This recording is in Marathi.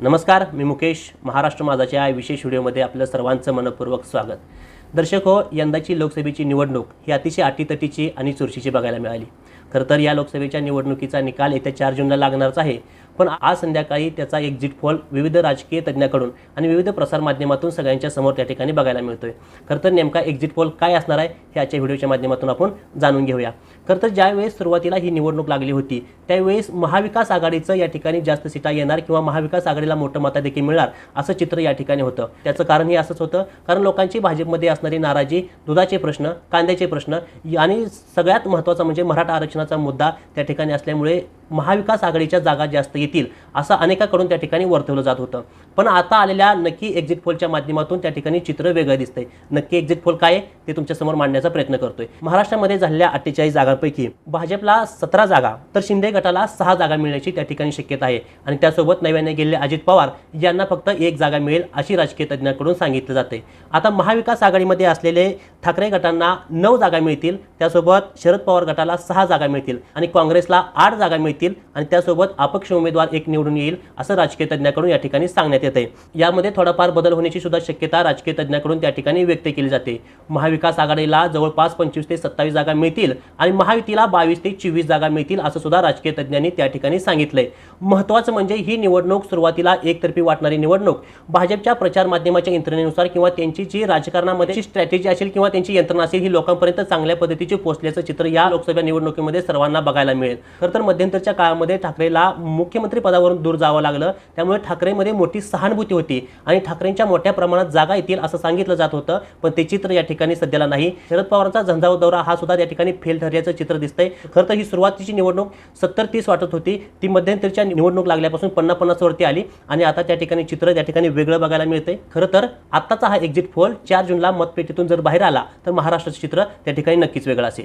नमस्कार मी मुकेश महाराष्ट्र माझाच्या या विशेष व्हिडिओमध्ये आपलं सर्वांचं मनपूर्वक स्वागत. दर्शक हो यंदाची लोकसभेची निवडणूक ही अतिशय अटीतटीची आणि चुरशीची बघायला मिळाली. खरं तर या लोकसभेच्या निवडणुकीचा निकाल येत्या चार जूनला लागणारच आहे. पण आज संध्याकाळी त्याचा एक्झिट पोल विविध राजकीय तज्ज्ञाकडून आणि विविध प्रसारमाध्यमातून सगळ्यांच्या समोर त्या ठिकाणी बघायला मिळतोय. खरं तर नेमका एक्झिट पोल काय असणार आहे हे आजच्या व्हिडिओच्या माध्यमातून आपण जाणून घेऊया. खरं तर ज्यावेळेस सुरुवातीला ही निवडणूक लागली होती त्यावेळेस महाविकास आघाडीचं या ठिकाणी जास्त सीटा येणार किंवा महाविकास आघाडीला मोठं मताधिक्य मिळणार असं चित्र या ठिकाणी होतं. त्याचं कारण हे असंच होतं कारण लोकांची भाजपमध्ये असणारी नाराजी दुधाचे प्रश्न कांद्याचे प्रश्न आणि सगळ्यात महत्त्वाचा म्हणजे मराठा आरक्षणाचा मुद्दा त्या ठिकाणी असल्यामुळे महाविकास आघाडीच्या जागा जास्त येतील असं अनेकाकडून त्या ठिकाणी वर्तवलं जात होतं. पण आता आलेल्या नक्की एक्झिट पोलच्या माध्यमातून त्या ठिकाणी चित्र वेगळं दिसतंय. नक्की एक्झिट पोल काय आहे ते तुमच्यासमोर मांडण्याचा प्रयत्न करतोय. महाराष्ट्रामध्ये झालेल्या अठ्ठेचाळीस जागांपैकी भाजपला सतरा जागा तर शिंदे गटाला सहा जागा मिळण्याची त्या ठिकाणी शक्यता आहे. आणि त्यासोबत नव्याने गेलेले अजित पवार यांना फक्त एक जागा मिळेल अशी राजकीय तज्ज्ञांकडून सांगितलं जाते आता महाविकास आघाडीमध्ये असलेले ठाकरे गटांना नऊ जागा मिळतील त्यासोबत शरद पवार गटाला सहा जागा मिळतील आणि काँग्रेसला आठ जागा मिळतील आणि त्यासोबत अपक्ष उमेदवार एक निवडून येईल असं राजकीय तज्ज्ञाकडून या ठिकाणी सांगण्यात येत आहे यामध्ये थोडाफार बदल होण्याची सुद्धा शक्यता राजकीय तज्ज्ञाकडून त्या ठिकाणी व्यक्त केली जाते. महाविकास आघाडीला जवळपास पंचवीस ते सत्तावीस जागा मिळतील आणि महायुतीला बावीस ते चोवीस जागा मिळतील असं सुद्धा राजकीय तज्ज्ञांनी त्या ठिकाणी सांगितलंय. महत्त्वाचं म्हणजे ही निवडणूक सुरुवातीला एकतर्फी वाटणारी निवडणूक. भाजपच्या प्रचार माध्यमाच्या यंत्रणेनुसार किंवा त्यांची जी राजकारणामध्ये स्ट्रॅटेजी असेल किंवा त्यांची यंत्रणा असेल ही लोकांपर्यंत चांगल्या पद्धतीची पोहोचल्याचं चित्र या लोकसभा निवडणुकीमध्ये सर्वांना बघायला मिळेल. खरं तर मध्यंतरच्या काळामध्ये ठाकरेला मुख्यमंत्री पदावरून दूर जावं लागलं. त्यामुळे ठाकरेमध्ये मोठी सहानुभूती होती आणि ठाकरेंच्या मोठ्या प्रमाणात जागा येतील असं सांगितलं जात होतं पण ते चित्र या ठिकाणी सध्याला नाही. शरद पवारांचा झंझाव दौरा हा सुद्धा त्या ठिकाणी फेल ठरल्याचं चित्र दिसतंय. खरं तर ही सुरुवातीची निवडणूक सत्तर तीस वाटत होती. ती मध्यंतरीच्या निवडणूक लागल्यापासून पन्नास पन्नास वरती आली आणि आता त्या ठिकाणी चित्र त्या ठिकाणी वेगळं बघायला मिळते खरं तर आत्ताचा हा एक्झिट पोल चार जूनला मतपेटीतून जर बाहेर आला तर महाराष्ट्राचं चित्र त्या ठिकाणी नक्कीच वेगळं असेल.